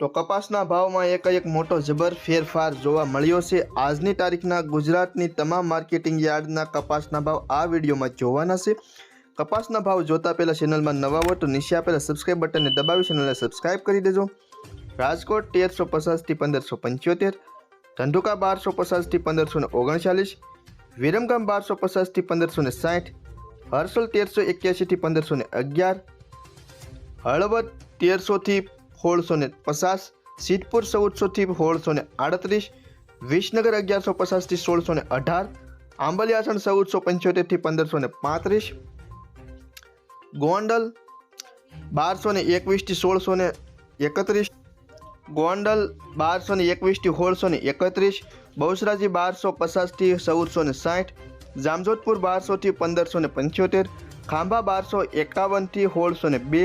તો કપાસના ભાવમાં એક એક મોટો જબર ફેરફાર જોવા મળ્યો છે. આજની તારીખના ગુજરાતની તમામ માર્કેટિંગ યાર્ડના કપાસના ભાવ આ વિડીયોમાં જોવાના છે. કપાસના ભાવ જોતા પહેલાં ચેનલમાં નવા હો તો નીચે આપેલા સબસ્ક્રાઇબ બટનને દબાવી ચેનલને સબસ્ક્રાઇબ કરી દેજો. રાજકોટ તેરસો પચાસથી પંદરસો પંચોતેર, ધંધુકા બારસો પચાસથી પંદરસો ને ઓગણચાલીસ, વિરમગામ બારસો પચાસથી પંદરસો ને સાઠ હરસોલ તેરસો એક્યાસીથી પંદરસો ને અગિયાર, હળવદ તેરસોથી સોળસો ને પચાસ, સિદ્ધપુર ચૌદસોથી સોળસો ને આડત્રીસ, વિસનગર અગિયારસો પચાસથી સોળસો ને અઢાર આંબલિયાસણ ચૌદસો પંચોતેરથી પંદરસો ને પાંત્રીસ, ગોંડલ બારસો ને એકવીસથી સોળસો ને એકત્રીસ, ગોંડલ બારસો ને એકવીસથી સોળસો ને એકત્રીસ, બહુસરાજી બારસો પચાસથી ચૌદસો ને સાઠ, જામજોધપુર બારસોથી પંદરસો ને પંચોતેર, ખાંભા બારસો એકાવનથી સોળસો ને બે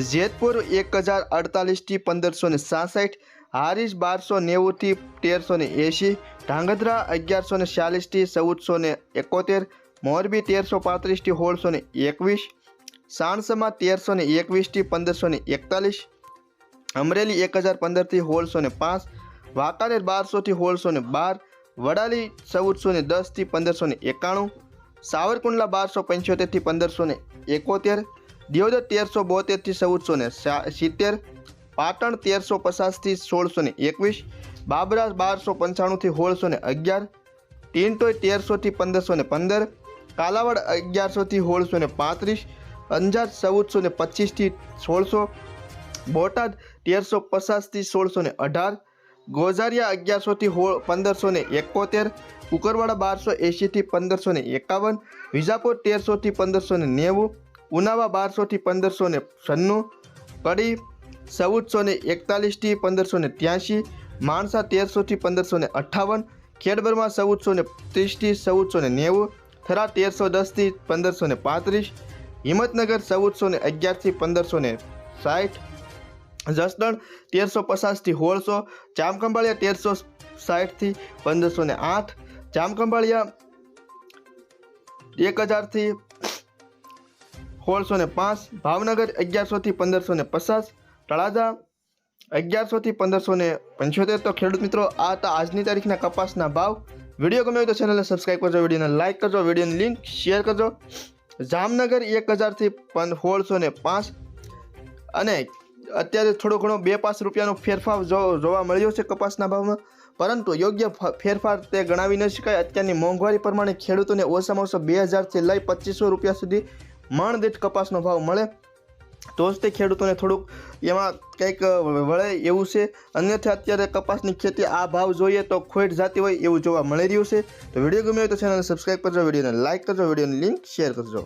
જેતપુર એક હજાર અડતાલીસથી પંદરસો ને સાસઠ, હારીજ બારસો નેવુંથી તેરસો ને એંશી, ધાંગધ્રા અગિયારસો ને ચાલીસથી ચૌદસો ને એકોતેર, મોરબી તેરસો પાંત્રીસથી સોળસો ને એકવીસ, સાણસમાં તેરસો ને એકવીસથી પંદરસો ને એકતાલીસ, અમરેલી એક હજાર પંદરથી સોળસો ને પાંચ, વાંકાનેર બારસોથી સોળસો ને બાર, વડાલી ચૌદસો ને દસથી પંદરસો ને એકાણું, સાવરકુંડલા બારસો પંચોતેરથી પંદરસો ને એકોતેર દિયોદર તેરસો બોતેરથી ચૌદસો ને સિત્તેર, પાટણ તેરસો પચાસથી સોળસો ને એકવીસ બાબરા બારસો પંચાણુંથી સોળસો ને અગિયાર ટીન્ટોય તેરસોથી પંદરસો ને પંદર, કાલાવડ અગિયારસોથી સોળસો ને પાંત્રીસ, અંજાર ચૌદસો ને પચીસથી સોળસો, બોટાદ તેરસો પચાસથી સોળસો ને અઢાર, ગોઝારિયા અગિયારસોથી પંદરસો ને એકોતેર, કુકરવાડા બારસો એંશીથી પંદરસો ને એકાવન, વિજાપુર તેરસોથી પંદરસો ને નેવું ઉનાવા બારસોથી પંદરસો ને છન્નું, કડી ચૌદસો ને એકતાલીસથી પંદરસો ને ત્યાંશી માણસા તેરસોથી પંદરસો ને અઠ્ઠાવન ખેડબરમાં ચૌદસો ને ત્રીસથી ચૌદસો ને નેવું, થરા તેરસો દસથી પંદરસો ને પાંત્રીસ, હિંમતનગર ચૌદસો ને અગિયારથી પંદરસો ને સાઠ, જસદણ તેરસો પચાસથી સોળસો જામખંભાળિયા તેરસો સાઠથી પંદરસો ને આઠ જામખંભાળિયા એક હજારથી સોળસો ને પાંચ, ભાવનગર અગિયારસોથી પંદરસો ને પચાસ, તળાજા અગિયારસોથી પંદરસો ને પંચોતેર. તો ખેડૂત મિત્રો, આ હતા આજની તારીખના કપાસના ભાવ. વીડિયો ગમે હોય તો ચેનલને સબસ્ક્રાઈબ કરજો, વિડીયોને લાઇક કરજો, વિડીયોની લિંક શેર કરજો. જામનગર એક હજારથી સોળસો ને પાંચ. અને અત્યારે થોડો ઘણો બે પાંચ રૂપિયાનો ફેરફાર જોવા મળ્યો છે કપાસના ભાવમાં. પરંતુ યોગ્ય ફેરફાર તે ગણાવી ન શકાય. અત્યારની મોંઘવારી પ્રમાણે ખેડૂતોને ઓછામાં ઓછો બે હજારથી લઈ પચીસો રૂપિયા સુધી મણ દીઠ કપાસનો ભાવ મળે, તો જ તે ખેડૂતોને થોડુંક એમાં કંઈક વળે એવું છે. અન્યથા અત્યારે કપાસની ખેતી આ ભાવ જોઈએ તો ખોટ જાતી હોય એવું જોવા મળી રહ્યું છે. તો વીડિયો ગમ્યો હોય તો ચેનલને સબસ્ક્રાઈબ કરજો, વિડીયોને લાઇક કરજો, વિડીયોની લિંક શેર કરજો.